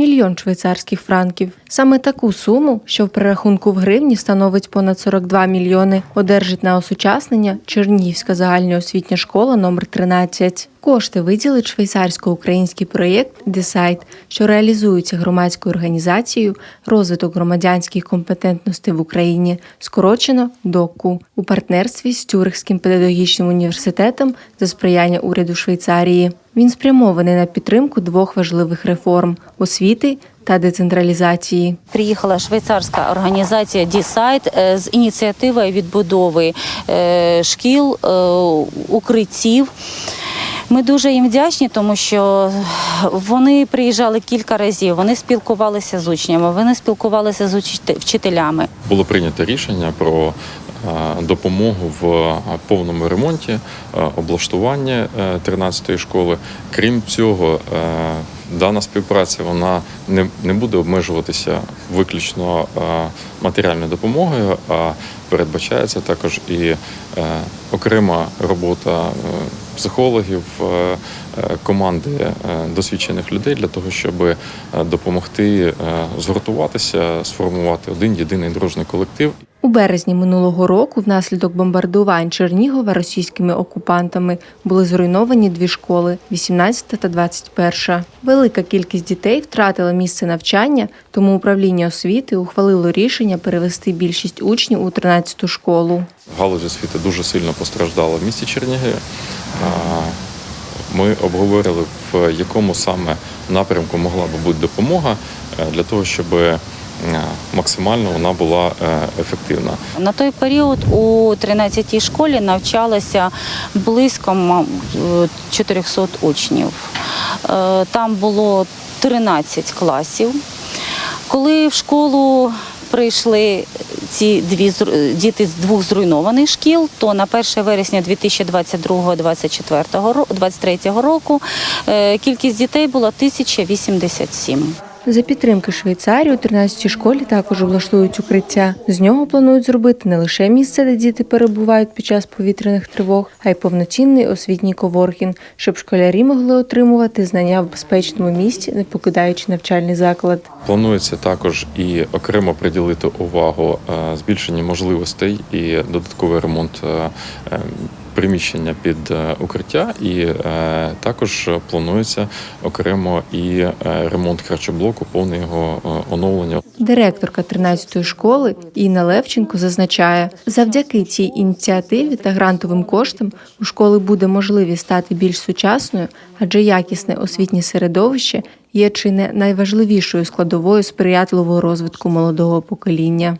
мільйон швейцарських франків. Саме таку суму, що в перерахунку в гривні становить понад 42 мільйони, одержить на осучаснення Чернігівська загальноосвітня школа номер 13. Кошти виділить швейцарсько-український проєкт «Десайт», що реалізується громадською організацією розвиток громадянських компетентностей в Україні, скорочено ДОКУ, у партнерстві з Тюрихським педагогічним університетом за сприяння уряду Швейцарії. Він спрямований на підтримку двох важливих реформ освіти та децентралізації. Приїхала швейцарська організація Дісайт е, з ініціативою відбудови е, шкіл, е, укриттів. Ми дуже їм вдячні, тому що вони приїжджали кілька разів, вони спілкувалися з учнями, вони спілкувалися з вчителями. було прийнято рішення про допомогу в е, повному ремонті е, облаштування 13-ї школи. Крім цього, е, дана співпраця вона не, буде обмежуватися виключно е, матеріальною допомогою, а передбачається також і е, окрема робота е, психологів, е, е, команди е, досвідчених людей для того, щоб допомогти згуртуватися, сформувати один єдиний дружний колектив У березні минулого року внаслідок бомбардувань Чернігова російськими окупантами були зруйновані дві школи 18 та 21. Велика кількість дітей втратила місце навчання, тому управління освіти ухвалило рішення перевести більшість учнів у 13-ту школу. галузь освіти дуже сильно постраждала в місті Чернігів. Ми обговорили, в якому саме напрямку могла би бути допомога е, для того, щоб е, максимально вона була е, ефективна. На той період у 13-й школі навчалося близько е, 400 учнів. Там було 13 класів. Коли в школу прийшли ці дві діти з двох зруйнованих шкіл, то на 1 вересня 2022-2023 року е, кількість дітей була 1087. За підтримки Швейцарії у 13-й школі також облаштують укриття. З нього планують зробити не лише місце, де діти перебувають під час повітряних тривог, а й повноцінний освітній коворкінг, щоб школярі могли отримувати знання в безпечному місці, не покидаючи навчальний заклад. Планується також і окремо приділити увагу е, збільшенню можливостей і додатковий ремонт е, е, приміщення під е, укриття, і е, також планується окремо і е, ремонт харчоблоку, повне його оновлення. Директорка 13-ї школи Інна Левченко зазначає, завдяки цій ініціативі та грантовим коштам у школи буде можливість стати більш сучасною, адже якісне освітнє середовище є чи не найважливішою складовою сприятливого розвитку молодого покоління.